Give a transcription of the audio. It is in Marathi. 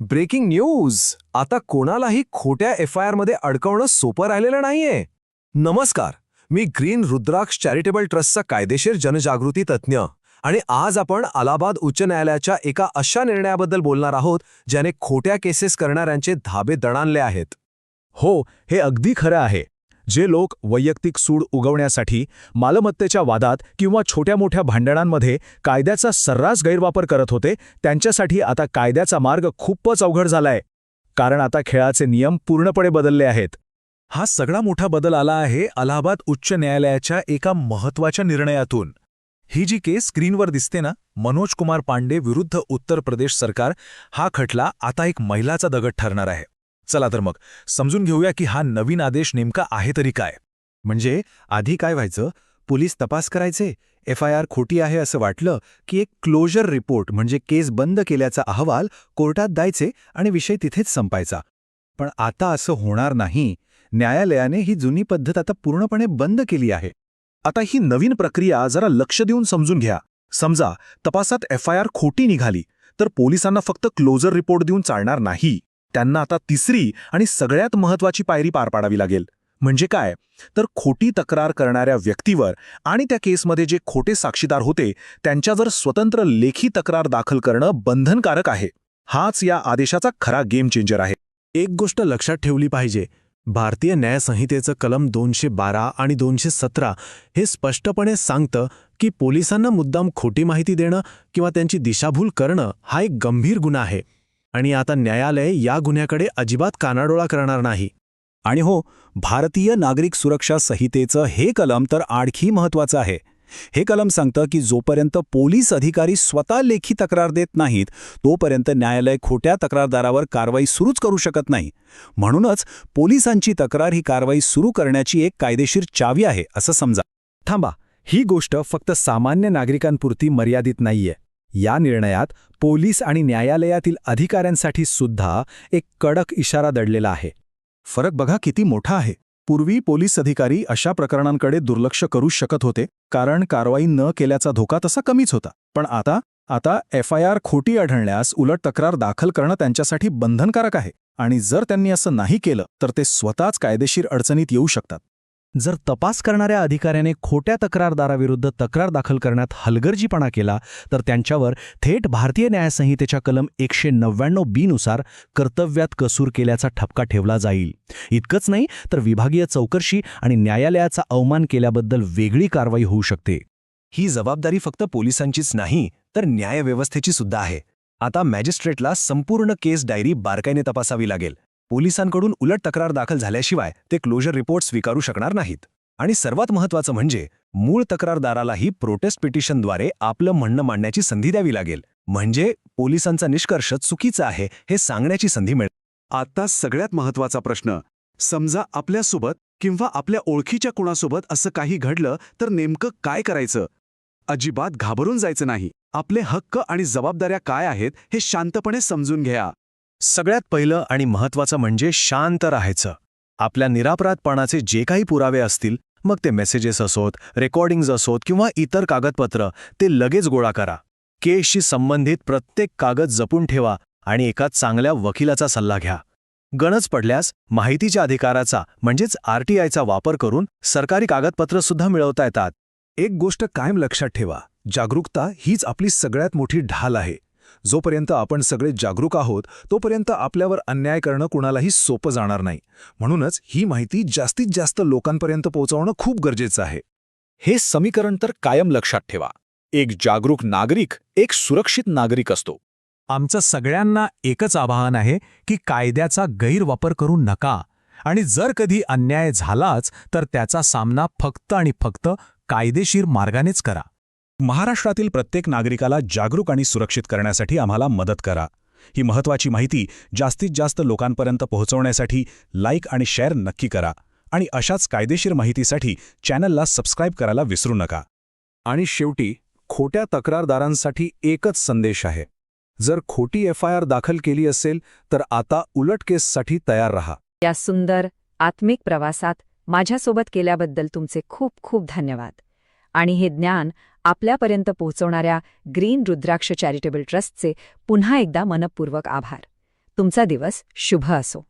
Breaking news! आता कोणालाही खोट्या एफ आय आरमध्ये अडकवणं सोपं राहिलेलं नाहीये. नमस्कार! मी ग्रीन रुद्राक्ष चॅरिटेबल ट्रस्टचा कायदेशीर जनजागृती तज्ज्ञ आणि आज आपण अलाहाबाद उच्च न्यायालयाच्या एका अशा निर्णयाबद्दल बोलणार आहोत ज्याने खोट्या केसेस करणाऱ्यांचे धाबे दणाणले आहेत. हो हे अगदी खरं आहे. जे लोक वैयक्तिक सूड उगवण्यासाठी मालमत्तेच्या वादात किंवा छोट्या मोठ्या भांडणांमध्ये कायद्याचा सर्रास गैरवापर करत होते त्यांच्यासाठी आता कायद्याचा मार्ग खूपच अवघड झालाय. कारण आता खेळाचे नियम पूर्णपणे बदलले आहेत. हा सगळा मोठा बदल आला आहे अलाहाबाद उच्च न्यायालयाच्या एका महत्त्वाच्या निर्णयातून. ही जी केस स्क्रीनवर दिसते ना मनोज कुमार पांडे विरुद्ध उत्तर प्रदेश सरकार हा खटला आता एक महिलाचा दगड ठरणार आहे. चला तर मग समजून घेऊया की हा नवीन आदेश नेमका आहे तरी काय. म्हणजे आधी काय व्हायचं? पोलीस तपास करायचे? एफ आय आर खोटी आहे असं वाटलं की एक क्लोजर रिपोर्ट म्हणजे केस बंद केल्याचा अहवाल कोर्टात द्यायचे आणि विषय तिथेच संपायचा. पण आता असं होणार नाही. न्यायालयाने ही जुनी पद्धत आता पूर्णपणे बंद केली आहे. आता ही नवीन प्रक्रिया जरा लक्ष देऊन समजून घ्या. समजा तपासात एफ आय आर खोटी निघाली तर पोलिसांना फक्त क्लोजर रिपोर्ट देऊन चालणार नाही. त्यांना आता तिसरी आणि सगळ्यात महत्वाची पायरी पार पाडावी लागेल. म्हणजे काय? तर खोटी तक्रार करणाऱ्या व्यक्तीवर आणि त्या केसमध्ये जे खोटे साक्षीदार होते त्यांच्या जर स्वतंत्र लेखी तक्रार दाखल करणं बंधनकारक आहे. हाच या आदेशाचा खरा गेम चेंजर आहे. एक गोष्ट लक्षात ठेवली पाहिजे. भारतीय न्यायसंहितेचं कलम दोनशे बारा आणि दोनशे सतरा हे स्पष्टपणे सांगतं की पोलिसांना मुद्दाम खोटी माहिती देणं किंवा त्यांची दिशाभूल करणं हा एक गंभीर गुन्हा आहे. आणि आता न्यायालय या गुन्ह्याकडे अजिबात कानाडोळा करणार नाही. आणि हो भारतीय नागरिक सुरक्षा संहितेचं हे कलम तर आणखी महत्वाचं आहे. हे कलम सांगतं की जोपर्यंत पोलीस अधिकारी स्वतः लेखी तक्रार देत नाहीत तोपर्यंत न्यायालय खोट्या तक्रारदारावर कारवाई सुरूच करू शकत नाही. म्हणूनच पोलिसांची तक्रार ही कारवाई सुरू करण्याची एक कायदेशीर चावी आहे असं समजा. थांबा ही गोष्ट फक्त सामान्य नागरिकांपुरती मर्यादित नाहीये. या निर्णयात पोलीस आणि न्यायालयातील अधिकाऱ्यांसाठी सुद्धा एक कडक इशारा दडलेला आहे. फरक बघा किती मोठा आहे. पूर्वी पोलीस अधिकारी अशा प्रकरणांकडे दुर्लक्ष करू शकत होते कारण कारवाई न केल्याचा धोका तसा कमीच होता. पण आता आता एफ आय आर खोटी आढळण्यास उलट तक्रार दाखल करणं त्यांच्यासाठी बंधनकारक आहे आणि जर त्यांनी असं नाही केलं तर ते स्वतःच कायदेशीर अडचणीत येऊ शकतात. जर तपास करणाऱ्या अधिकाऱ्याने खोट्या तक्रारदाराविरुद्ध तक्रार दाखल करण्यात हलगर्जीपणा केला तर त्यांच्यावर थेट भारतीय न्यायसंहितेच्या कलम एकशे नव्याण्णव बीनुसार कर्तव्यात कसूर केल्याचा ठपका ठेवला जाईल. इतकंच नाही तर विभागीय चौकशी आणि न्यायालयाचा अवमान केल्याबद्दल वेगळी कारवाई होऊ शकते. ही जबाबदारी फक्त पोलिसांचीच नाही तर न्यायव्यवस्थेची सुद्धा आहे. आता मॅजिस्ट्रेटला संपूर्ण केस डायरी बारकाईने तपासावी लागेल. पोलिसांकडून उलट तक्रार दाखल झाल्याशिवाय ते क्लोजर रिपोर्ट स्वीकारू शकणार नाहीत. आणि सर्वात महत्त्वाचं म्हणजे मूळ तक्रारदारालाही प्रोटेस्ट पिटिशनद्वारे आपलं म्हणणं मांडण्याची संधी द्यावी लागेल. म्हणजे पोलिसांचा निष्कर्ष चुकीचा आहे हे सांगण्याची संधी मिळेल आता सगळ्यात महत्त्वाचा प्रश्न समजा आपल्यासोबत किंवा आपल्या ओळखीच्या कुणासोबत असं काही घडलं तर नेमकं काय करायचं? अजिबात घाबरून जायचं नाही. आपले हक्क आणि जबाबदाऱ्या काय आहेत हे शांतपणे समजून घ्या. सगळ्यात पहिलं आणि महत्वाचं म्हणजे शांत राहायचं. आपल्या निरापराधपणाचे जे काही पुरावे असतील मग ते मेसेजेस असोत रेकॉर्डिंग्ज असोत किंवा इतर कागदपत्र ते लगेच गोळा करा. केसशी संबंधित प्रत्येक कागद जपून ठेवा आणि एका चांगल्या वकिलाचा सल्ला घ्या. गणज पडल्यास माहितीच्या अधिकाराचा म्हणजेच आरटीआयचा वापर करून सरकारी कागदपत्र सुद्धा मिळवता येतात. एक गोष्ट कायम लक्षात ठेवा जागरूकता हीच आपली सगळ्यात मोठी ढाल आहे. जोपर्यंत आपण सगळे जागरूक आहोत तोपर्यंत आपल्यावर अन्याय करणं कुणालाही सोपं जाणार नाही. म्हणूनच ही माहिती जास्तीत जास्त लोकांपर्यंत पोहोचवणं खूप गरजेचं आहे. हे समीकरण तर कायम लक्षात ठेवा. एक जागरूक नागरिक एक सुरक्षित नागरिक असतो. आमचं सगळ्यांना एकच आवाहन आहे की कायद्याचा गैरवापर करू नका आणि जर कधी अन्याय झालाच तर त्याचा सामना फक्त आणि फक्त कायदेशीर मार्गानेच करा. महाराष्ट्रातील प्रत्येक नागरिकाला जागरूक आणि सुरक्षित करण्यासाठी आम्हाला मदत करा. ही महत्त्वाची माहिती जास्तीत जास्त लोकांपर्यंत पोहोचवण्यासाठी लाईक आणि शेअर नक्की करा आणि अशाच कायदेशीर माहितीसाठी चॅनलला सबस्क्राईब करायला विसरू नका. आणि शेवटी खोट्या तक्रारदारांसाठी एकच संदेश आहे. जर खोटी एफ आय आर दाखल केली असेल तर आता उलट केससाठी तयार रहा. या सुंदर आत्मिक प्रवासात माझ्यासोबत केल्याबद्दल तुमचे खूप खूप धन्यवाद. आणि हे ज्ञान आपल्यापर्यंत पोहोचवणाऱ्या ग्रीन रुद्राक्ष चॅरिटेबल ट्रस्टचे पुन्हा एकदा मनपूर्वक आभार. तुमचा दिवस शुभ असो.